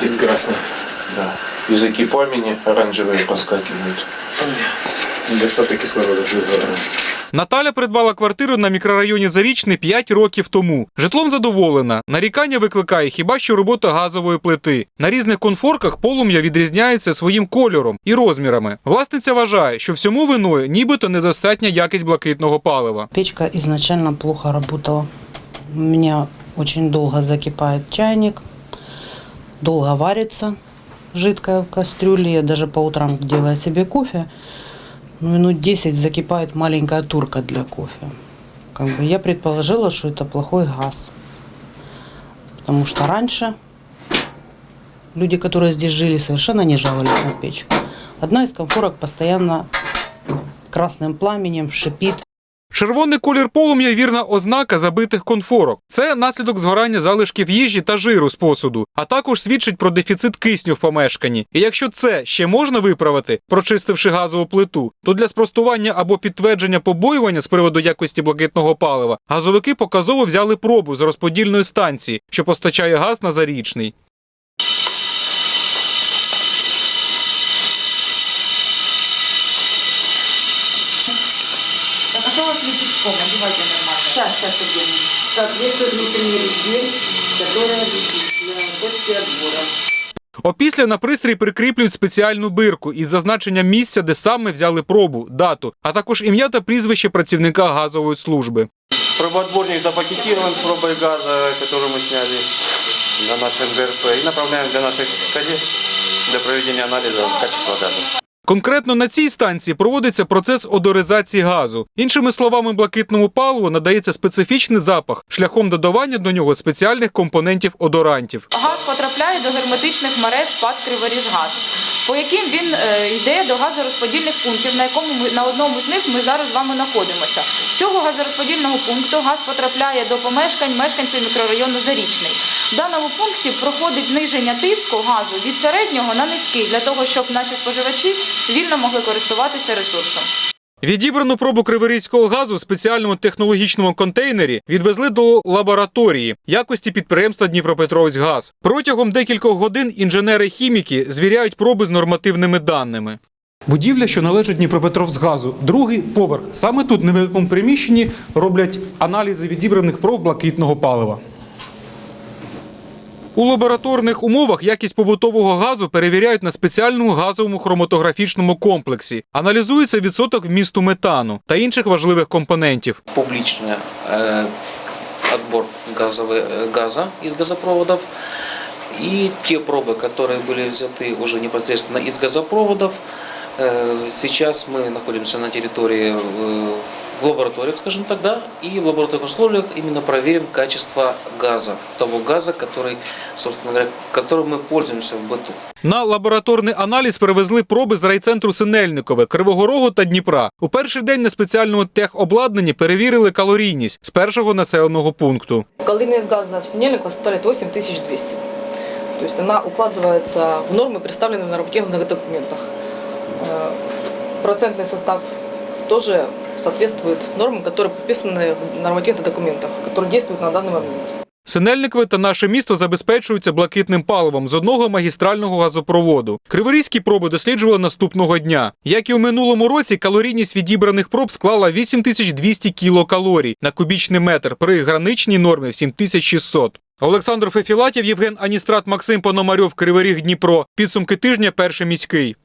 Вид красный. Да. Языки пламени оранжевые проскакивают. Недостаток кислорода при сгорании. Наталя придбала квартиру на мікрорайоні Зарічний 5 років тому. Житлом задоволена. Нарікання викликає хіба що робота газової плити. На різних конфорках полум'я відрізняється своїм кольором і розмірами. Власниця вважає, що всьому виною нібито недостатня якість блакитного палива. Печка изначально плохо работала. У меня очень долго закипает чайник, Долго варится жидкое в кастрюле. Я даже по утрам, делая себе кофе, ну, минут 10 закипает маленькая турка для кофе. Как бы я предположила, что это плохой газ. Потому что раньше люди, которые здесь жили, совершенно не жаловались на печку. Одна из конфорок постоянно красным пламенем шипит Червоний колір полум'я вірна ознака забитих конфорок. Це наслідок згорання залишків їжі та жиру з посуду, а також свідчить про дефіцит кисню в помешканні. І якщо це ще можна виправити, прочистивши газову плиту, то для спростування або підтвердження побоювання з приводу якості блакитного палива газовики показово взяли пробу з розподільної станції, що постачає газ на зарічний. Так, а что у вас лепестком? Одевайте нормально. Сейчас, сейчас одену. Так, здесь должны примерить дверь, которая висит для точки отбора. Опісля на пристрій прикріплюють спеціальну бирку із зазначенням місця, де саме взяли пробу, дату, а також ім'я та прізвище працівника газової служби. Пробоотборник запакетирован с пробой газа, который мы сняли на нашем ГРП и направляем для наших коллег для проведения анализа качества газа. Конкретно на цій станції проводиться процес одоризації газу. Іншими словами, блакитному паливу надається специфічний запах шляхом додавання до нього спеціальних компонентів одорантів. Газ потрапляє до герметичних мереж ПАД «Криворіжгаз», по яким він е, йде до газорозподільних пунктів, на якому ми на одному з них ми зараз з вами знаходимося. З цього газорозподільного пункту газ потрапляє до помешкань мешканців мікрорайону Зарічний. В даному пункті проходить зниження тиску газу від середнього на низький для того, щоб наші споживачі вільно могли користуватися ресурсом. Відібрану пробу криворізького газу в спеціальному технологічному контейнері відвезли до лабораторії якості підприємства Дніпропетровськгаз. Протягом декількох годин інженери-хіміки звіряють проби з нормативними даними. Будівля, що належить Дніпропетровськгазу, другий поверх. Саме тут, в невеликому приміщенні, роблять аналізи відібраних проб блакитного палива. У лабораторних умовах якість побутового газу перевіряють на спеціальному газовому хроматографічному комплексі. Аналізується відсоток вмісту метану та інших важливих компонентів. публичный э, отбор газовой, э, газа из газопроводов. И те пробы, которые были взяты уже непосредственно из газопроводов, э, сейчас мы находимся на территории э, в лабораториях, скажем так, да, и в лабораторных условиях именно проверим качество газа, того газа, который, собственно говоря, которым мы пользуемся в быту. На лабораторний аналіз привезли проби з райцентру Синельникове, Кривого Рогу та Дніпра. У перший день на спеціальному техобладнанні перевірили калорійність з першого населеного пункту. Калорийность газа в Синельниково составляет 8200. То есть она укладывается в нормы, представленные в нормативных документах. Э, Процентный состав тоже соответствует нормам, которые подписаны в нормативных документах, которые действуют на данный момент. Синельникове та наше місто забезпечуються блакитним паливом з одного магістрального газопроводу. Криворізькі проби досліджували наступного дня. Як і у минулому році, калорійність відібраних проб склала 8200 кілокалорій на кубічний метр при граничній нормі в 7600. Олександр Фефілатів, Євген Аністрат, Максим Пономарьов, Кривий Ріг, Дніпро. Підсумки тижня. Перший міський.